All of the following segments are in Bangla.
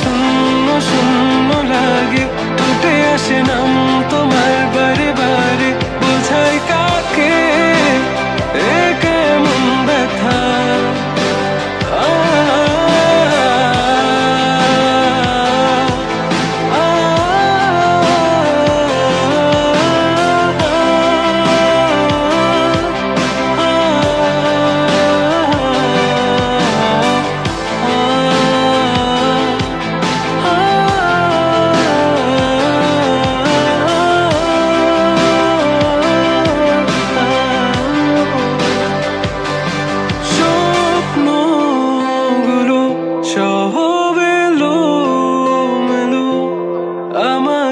শূন্য শূন্য লাগে। টুটে আসে নাম তোমার বারে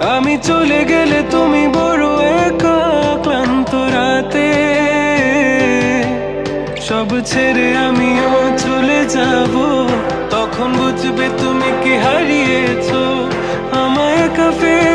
আমি চলে গেলে তুমি বড় একা, ক্লান্ত রাতে। সব ছেড়ে আমিও চলে যাব। তখন বুঝবে তুমি কি হারিয়েছ। আমায় একা ফেলে